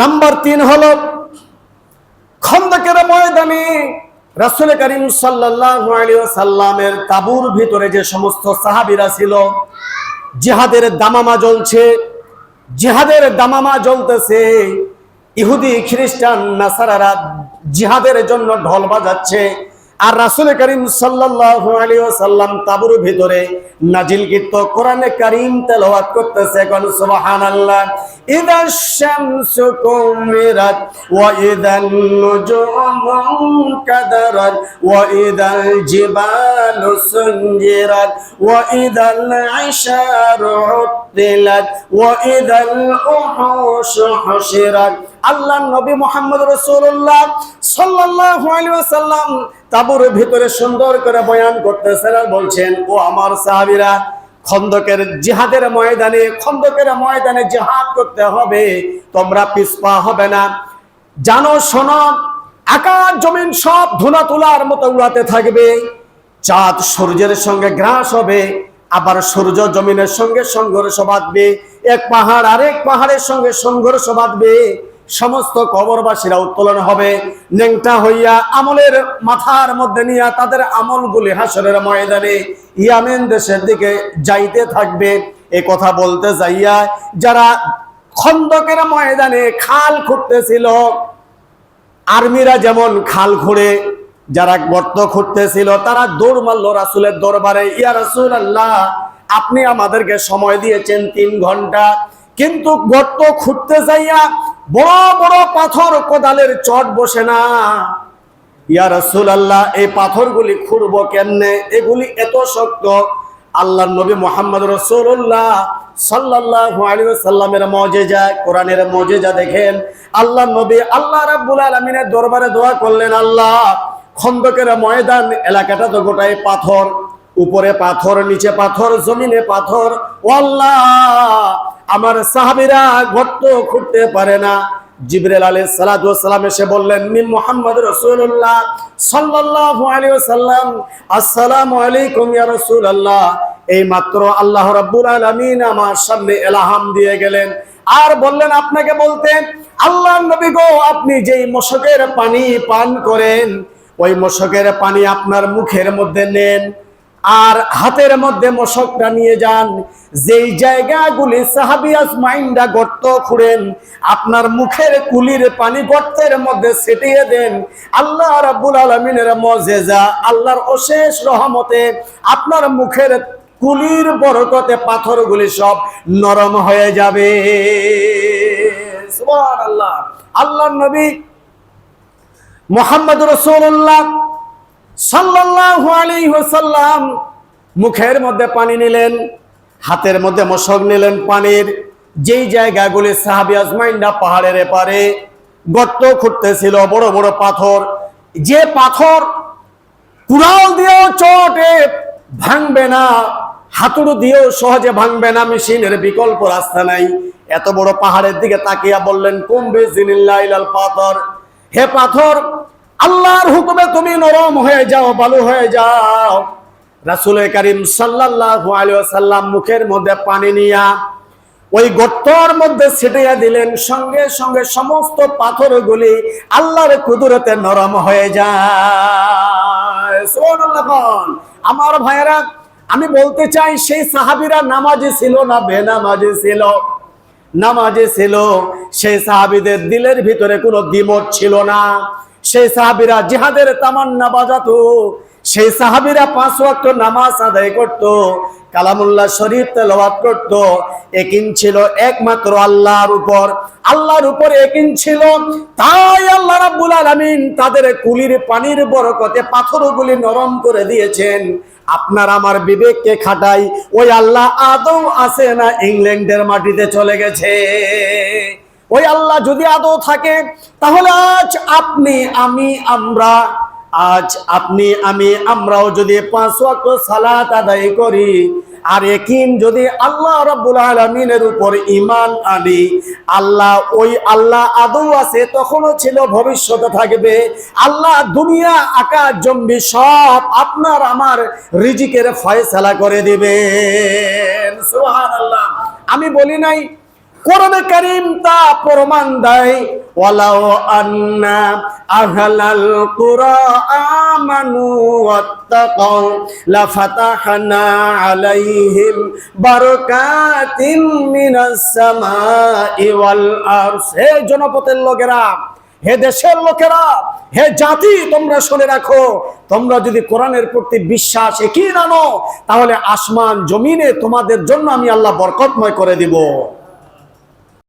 Number তিন হল, খন্দকের ময়দানে রাসুল করিম সাল্লামের তাবুর ভিতরে যে সমস্ত সাহাবিরা ছিল, জেহাদের দামামা জ্বলছে। জেহাদের দামামা জ্বলতেছে, ইহুদি, খ্রিস্টান, নাসারারা জিহাদের জন্য ঢল বাজাচ্ছে। আর রাসুল করিম সাল্লাল্লাহু আলাইহি সাল্লাম তাবুর ভিতরে নাজিলকৃত কোরআনে করিম তেলাওয়াত করতেছে কোন সুবহানাল্লাহ। ইদা শামসু কুমিরাত ওয়া নুজুমু কাদারাত ওয়া ইদাল জিবালু সুনজিরাত ওয়া ইদাল ইশারু উত্তিলাত ইদাল আল্লাহ নবী মোহাম্মদ রসুল্লাহ সাল্লাল্লাহু আলাইহি ওয়াসাল্লাম তাবুর ভিতরে সুন্দর করে বয়ান করতেছেন আর বলছেন, ও আমার সাহাবীরা, খন্দকের জিহাদের ময়দানে, খন্দকের ময়দানে জিহাদ করতে হবে, তোমরা পিছপা হবে না। জানো, শোনো, আকাশ জমিন সব ধুলা তুলার মতো উড়াতে থাকবে, চাঁদ সূর্যের সঙ্গে গ্রাস হবে, আবার সূর্য জমিনের সঙ্গে সংঘর্ষ বাঁধবে, এক পাহাড় আরেক পাহাড়ের সঙ্গে সংঘর্ষ বাঁধবে। সমস্ত কবরবাসীরা উত্তোলন হবে। নেংটা হইয়া আমলের মাথার মধ্যে নিয়ে তাদের আমলগুলি হাসরের ময়দানে ইয়ামেন দেশের দিকে যাইতে থাকবে। এ কথা বলতে যাইয়া যারা খন্দকের ময়দানে খাল খুঁড়তেছিল, আর্মিরা যেমন খাল খুঁড়ে, যারা গর্ত খুঁড়তেছিল, তারা দৌড় মারলো রাসুলের দরবারে, ইয়া রাসুল আল্লাহ আপনি আমাদেরকে সময় দিয়েছেন তিন ঘণ্টা। কিন্তু গর্ত খুঁড়তে যাইয়া বড় বড় পাথর কোদালের চট বসে না। ইয়া রাসুল আল্লাহ এই পাথরগুলি খুঁড়বো কেমনে? এগুলি এত শক্ত। আল্লাহ নবী মোহাম্মদ রসুল্লাহ আলাইহি সাল্লামের মজেজা, কোরআনের মজেজা দেখেন। আল্লাহ নবী আল্লাহ রাব্বুল আলামিনের দরবারে দোয়া করলেন, আল্লাহ খন্দকের ময়দান, এলাকাটা তো গোটাই পাথর। উপরে পাথর, নিচে পাথর, জমিনে পাথর। আল্লাহ, আমার সাহাবিরা গর্ত খুঁড়তে পারে না। আলাইহিস সালাতু ওয়াসসালাম এসে বললেন, মিন মুহাম্মদ রাসূলুল্লাহ সাল্লাল্লাহু আলাইহি ওয়াসাল্লাম। আসসালামু আলাইকুম ইয়া রাসূলুল্লাহ। এই মাত্র আল্লাহ রাব্বুল আলামিন আমার সামনে এলাহাম দিয়ে গেলেন। আর বললেন, আপনাকে বলতেন আল্লাহ নবী গো, আপনি যেই মশকের পানি পান করেন, ওই মশকের পানি আপনার মুখের মধ্যে নেন। আর হাতের মধ্যে মশকটা নিয়ে যান। যেই জায়গাগুলি সাহাবিয়াস মাইন্ডা গর্ত খুঁড়েন, আপনার মুখের কুলির পানি গর্তের মধ্যে ছিটিয়ে দেন। আল্লাহ রাব্বুল আলমিনের মজেজা, আল্লাহর অশেষ রহমতে আপনার মুখের কুলির বরকতে পাথরগুলি সব নরম হয়ে যাবে। সুবহানাল্লাহ। আল্লাহ নবী মোহাম্মদ রসুল্লাহ আলাইহি ওয়াসাল্লাম মুখের মধ্যে পানি নিলেন, হাতের মধ্যে মশক নিলেন পানির। যেই জায়গাগুলি সাহাবি আজমাইন্ডা পাহাড়ের এপারে গর্ত খুঁড়তেছিল, বড় বড় পাথর। যে পাথর কুড়াল দিয়েও চটে, ভাঙবে না, হাতুড়ু দিয়েও সহজে ভাঙবে না, মেশিনের বিকল্প রাস্তা নাই। এত বড় পাহাড়ের দিকে তাকিয়া বললেন কুম্বে জিনিল্লাইলাল পাথর? হে পাথর আল্লাহর হুকুমে তুমি নরম হয়ে যাও, বালু হয়ে যাও। রাসুল করিম সাল্লাল্লাহু আলাইহি ওয়াসাল্লাম মুখের মধ্যে পানি নিয়া ওই গর্তর মধ্যে ছিটিয়ে দিলেন। সঙ্গে সঙ্গে সমস্ত পাথরগুলি আল্লাহর কুদরতে নরম হয়ে যায়। আমার ভাইয়েরা, আমি বলতে চাই, সেই সাহাবীরা নামাজি ছিল না, বেনামাজি ছিল। নামাজে ছিল। সেই সাহাবিদের দিলের ভিতরে কোনো দ্বিমত ছিল না। সেই সাহাবিরা জিহাদের তামান্না বাজাতো, সেই সাহাবিরা পাঁচ ওয়াক্ত নামাজ আদায় করত, কালামুল্লাহ শরীফ তেলাওয়াত করত। একিন ছিল একমাত্র আল্লাহর উপর। আল্লাহর উপর একিন ছিল। তাই আল্লাহ রাব্বুল আলামিন তাদের কুলির পানির বরকতে পাথরগুলি নরম করে দিয়েছেন। আপনার আমার বিবেককে খাটাই, ওই আল্লাহ আদৌ আছে না ইংল্যান্ডের মাটিতে চলে গেছে। ওই আল্লাহ যদি আদৌ থাকে, তাহলে আজ আপনি, আমি, আমরা, আজ আপনি, আমি, আমরাও যদি পাঁচ ওয়াক্ত সালাত আদায় করি, আর একিন যদি আল্লাহ রাব্বুল আলামিনের উপর ঈমান আনি, আল্লাহ, ওই আল্লাহ আদৌ আছে, তখনও ছিল, ভবিষ্যতে থাকবে। আল্লাহ দুনিয়া, আকাশ জম্বি সব আপনার আমার রিজিকের ফয়সালা করে দিবেন। সুবহানাল্লাহ। আমি বলি নাই কোরআনে কারীম তা প্রমাণ দেয় ওয়ালাউ আন্না আহলাল কুরা আমানু ওয়াত্তাকাউ লাফাতাহনা আলাইহিম বারাকাতিন মিনাস সামাই ওয়াল আরস হে জনপদের লোকেরা, হে দেশের লোকেরা, হে জাতি, তোমরা শুনে রাখো, তোমরা যদি কোরআনের প্রতি বিশ্বাস একই আনো তাহলে আসমান জমিনে তোমাদের জন্য আমি আল্লাহ বরকতময় করে দিব।